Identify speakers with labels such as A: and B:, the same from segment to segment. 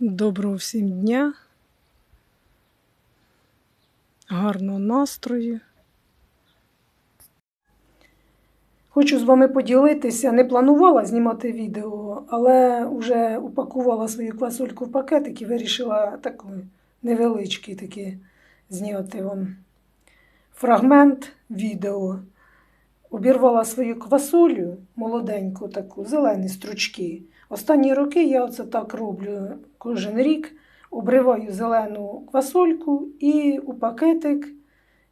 A: Доброго всім дня, гарного настрою. Хочу з вами поділитися. Не планувала знімати відео, але вже упакувала свою квасольку в пакетик і вирішила таку невеличкий такий зняти вам фрагмент відео. Обірвала свою квасолю молоденьку, таку, зелені стручки. Останні роки я оце так роблю кожен рік. Обриваю зелену квасольку і у пакетик,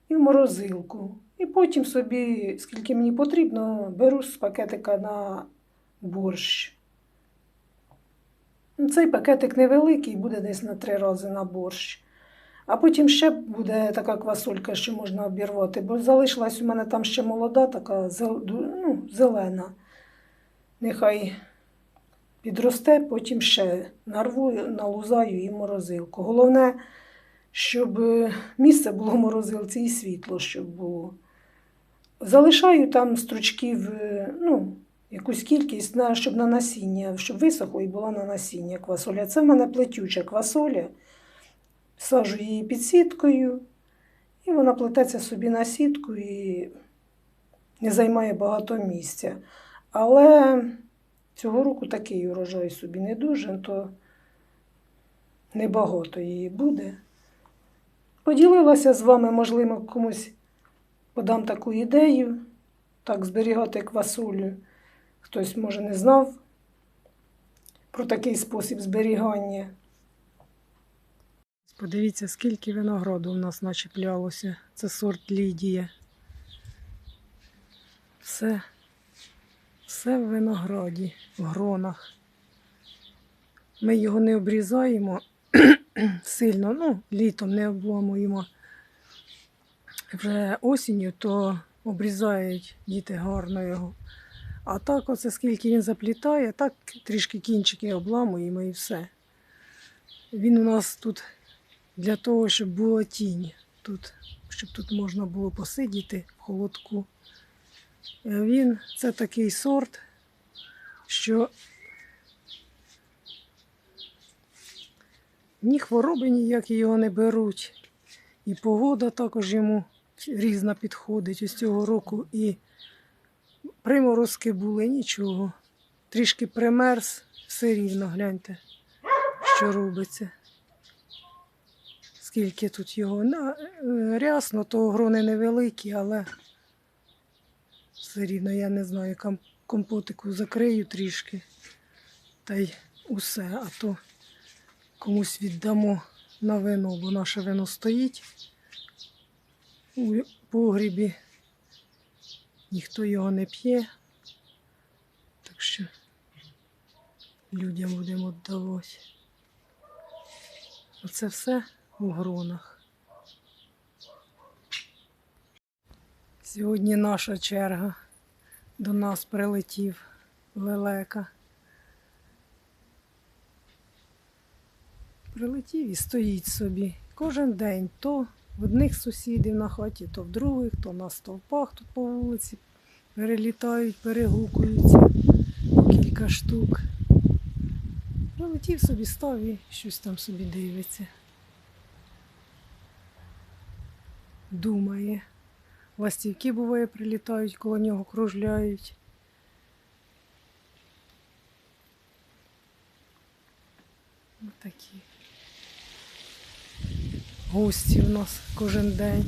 A: і в морозилку. І потім собі, скільки мені потрібно, беру з пакетика на борщ. Цей пакетик невеликий, буде десь на три рази на борщ. А потім ще буде така квасолька, що можна обірвати, бо залишилась у мене там ще молода, така ну, зелена. Нехай підросте, потім ще нарву, налузаю і морозилку. Головне, щоб е, місце було в морозилці і світло, щоб було. Залишаю там стручків, е, ну, якусь кількість, щоб на насіння, щоб висохло і була на насіння квасоля. Це в мене плетюча квасоля. Сажу її під сіткою, і вона плететься собі на сітку і не займає багато місця. Але цього року такий урожай собі не дуже, то небагато її буде. Поділилася з вами, можливо, комусь подам таку ідею, так зберігати квасолю. Хтось, може, не знав про такий спосіб зберігання. Подивіться, скільки винограду у нас начеплялося. Це сорт Лідія. Все, все в винограді, в гронах. Ми його не обрізаємо сильно, ну, літом не обламуємо. Вже осінню, то обрізають діти гарно його. А так, оце скільки він заплітає, так трішки кінчики обламуємо і все. Він у нас тут для того, щоб була тінь, тут, щоб тут можна було посидіти в холодку. Е, Він це такий сорт, що ні хвороби ніякі його не беруть, і погода також йому різна підходить. Ось цього року і приморозки були, нічого. Трішки примерз, все рівно, гляньте, що робиться скільки тут його. Е, рясно, то грони невеликі, але все рівно я не знаю, компотику закрию трішки. Та й усе, а то комусь віддамо на вино, бо наше вино стоїть у погрібі. Ніхто його не п'є. Так що людям будемо віддавати. Оце все у гронах. Сьогодні наша черга. До нас прилетів лелека. Прилетів і стоїть собі кожен день то в одних сусідів на хаті, то в других, то на стовпах тут по вулиці перелітають, перегукуються кілька штук. Прилетів собі, став і щось там собі дивиться. Думає. Ластівки, буває, прилітають, коло нього кружляють. Ось такі гості в нас кожен день.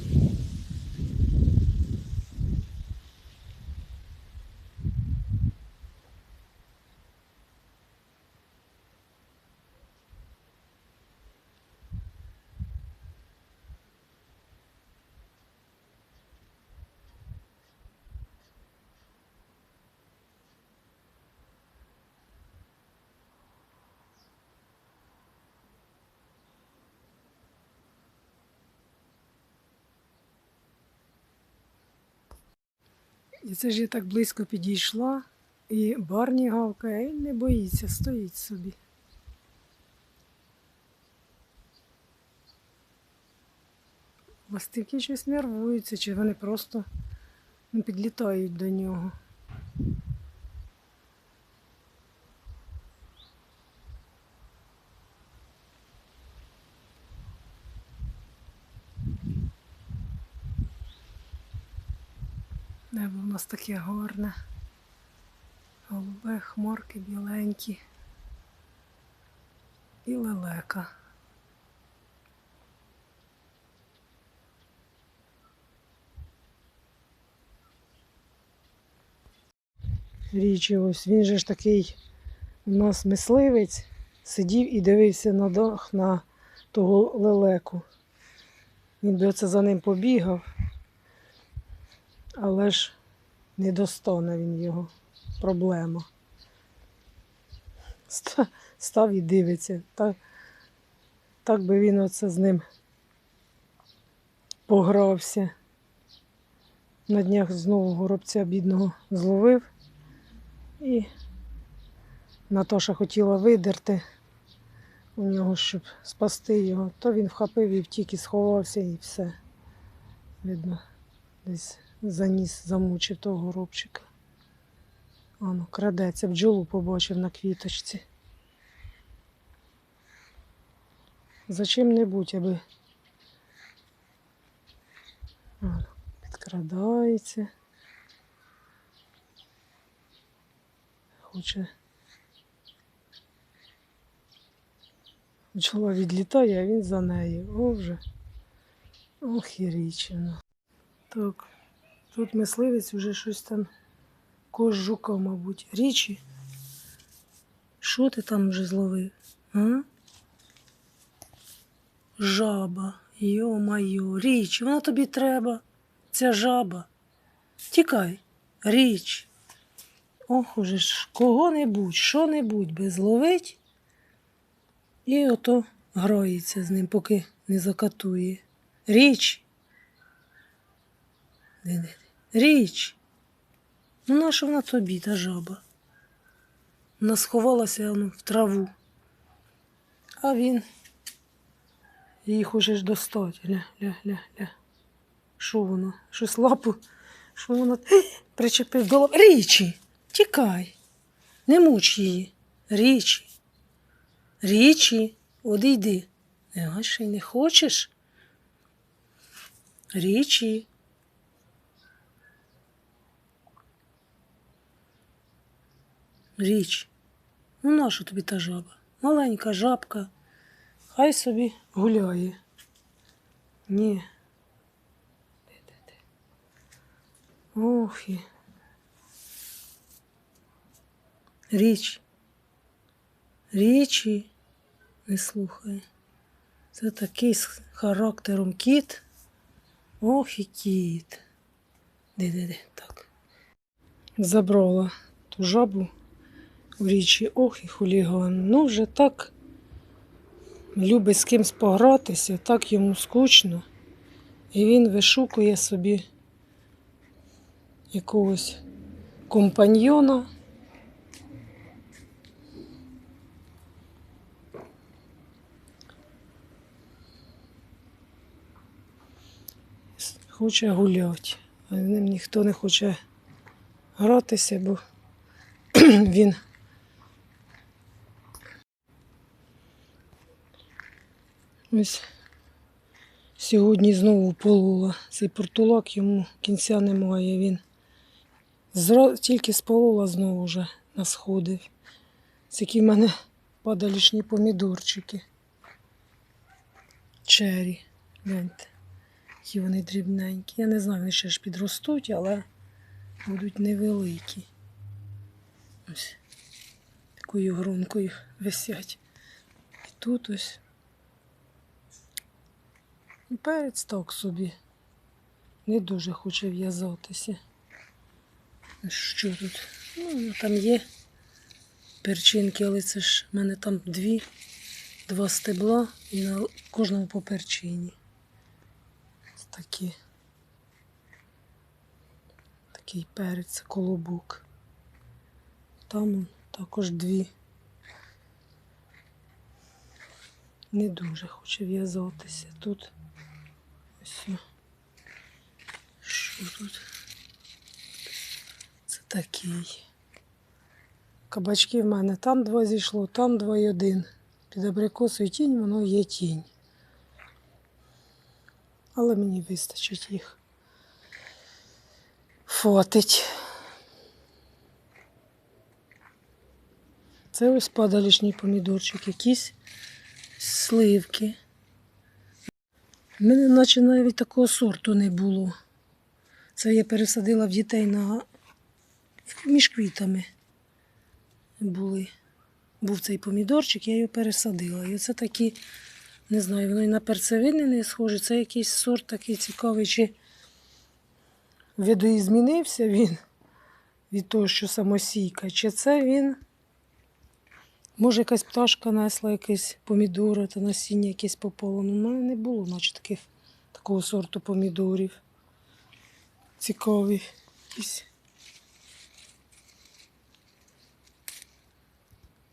A: І це ж я так близько підійшла, і Барні гавкає, і не боїться, стоїть собі. Ластівки щось нервуються, чи вони просто підлітають до нього. Небо у нас таке гарне. Голубе, хмарки біленькі. І лелека. Річі, ось він же ж такий у нас мисливець, сидів і дивився на дах на того лелеку. Він би оце за ним побігав, але ж не достане він його. Проблема. Став і дивиться. Так, так би він оце з ним погрався. На днях знову горобця бідного зловив. І Наташа хотіла видерти у нього, щоб спасти його, то він вхопив і втік і сховався і все. Видно, десь заніс, замучив того горобчика. Ану, крадеться, бджолу побачив на квіточці. За чим-небудь, аби. Ану, підкрадається. Хоче. Бджола відлітає, а він за нею. О, вже. Ох і річина. Так, тут мисливець вже щось там кош жука, мабуть. Річі. Що ти там вже зловив? А? Жаба. Йо-майо, річ, вона тобі треба. Ця жаба. Тікай, річ. Ох, уже ж кого-небудь, що-небудь би зловить. І ото грається з ним, поки не закатує. Річ. Де-де-де? Річ. Ну, наша вона тобі, та жаба. Вона сховалася ну, в траву. А він її хочеш достати. Ля, ля, ля, ля. Що воно? Щось лапу. Що воно причепив до? Річі, тікай. Не муч її. Річі. Річі, одійди. А ще й не хочеш? Річі. Річ. Ну, наша тобі та жаба? Маленька жабка. Хай собі гуляє. Ні. Ох. Річ. Річі не слухає. Це такий з характером кіт. Ох і кіт. Де-де-де, так. Забрала ту жабу в річі. Ох і хуліган. Ну, вже так любить з кимсь погратися, так йому скучно. І він вишукує собі якогось компаньйона. Хоче гуляти, а з ним ніхто не хоче гратися, бо він ось сьогодні знову полола. Цей портулак йому кінця немає. Він зра... тільки сполола знову вже насходив. Це які в мене падалішні помідорчики. Чері. Які вони дрібненькі. Я не знаю, вони ще ж підростуть, але будуть невеликі. Ось такою гронкою висять. І тут ось. І Перець так собі. Не дуже хоче в'язатися. Що тут? Ну, там є перчинки, але це ж в мене там дві, два стебла і на кожному по перчині. Ось такі. Такий перець, колобок. Там також дві. Не дуже хоче в'язатися. Тут о. Що тут? Це такий. Кабачки в мене там два зійшло, там два і один. Під абрикосою тінь, воно є тінь. Але мені вистачить їх. фотить. Це ось падалішній помідорчик, якісь сливки. У мене наче навіть такого сорту не було. Це я пересадила в дітей на... між квітами були. Був цей помідорчик, я його пересадила. І оце такі, не знаю, воно і на перцевини не схоже. Це якийсь сорт такий цікавий, чи видоізмінився він від того, що самосійка, чи це він. Може, якась пташка несла якесь помідори та насіння якесь попало. Ну, в мене не було, наче таких, такого сорту помідорів. Цікаві. Якісь.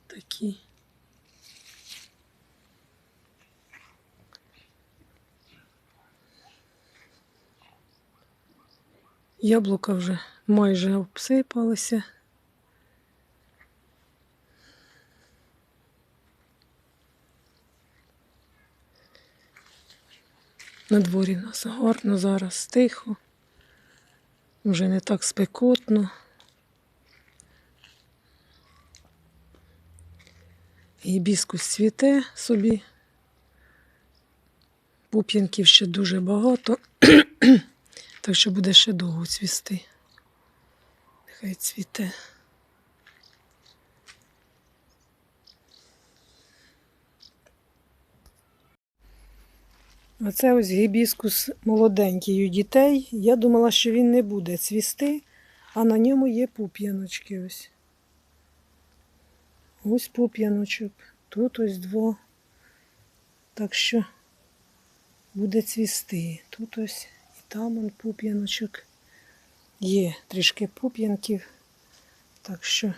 A: Такі. Яблука вже майже обсипалися. На дворі нас гарно зараз тихо. Вже не так спекотно. Гібіскус цвіте собі. Пуп'янків ще дуже багато, так що буде ще довго цвісти. Нехай цвіте. Оце ось гібіскус молоденький у дітей. Я думала, що він не буде цвісти, а на ньому є пуп'яночки ось. Ось пуп'яночок. Тут ось два. Так що буде цвісти. Тут ось і там он пуп'яночок. Є трішки пуп'янків. Так що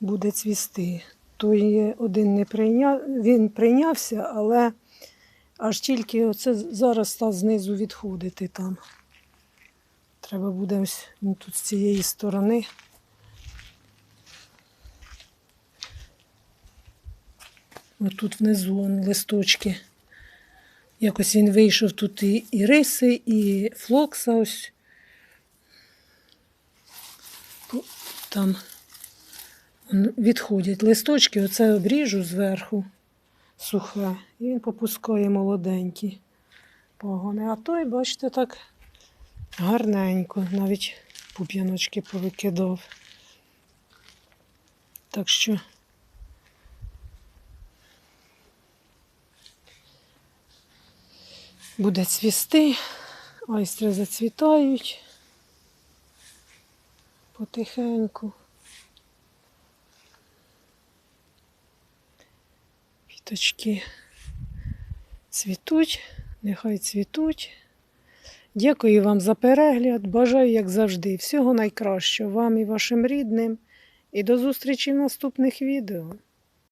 A: буде цвісти. Той один не прийняв, він прийнявся, але аж тільки оце зараз став знизу відходити там. Треба буде ось тут з цієї сторони. Ось тут внизу он, листочки. Якось він вийшов тут і, і риси, і флокса ось. Там відходять листочки, оце обріжу зверху сухе. І він попускає молоденькі погони. А той, бачите, так гарненько, навіть пуп'яночки повикидав. Так що буде цвісти, айстри зацвітають потихеньку. Квіточки цвітуть, нехай цвітуть. Дякую вам за перегляд. Бажаю, як завжди, всього найкращого вам і вашим рідним. І до зустрічі в наступних відео.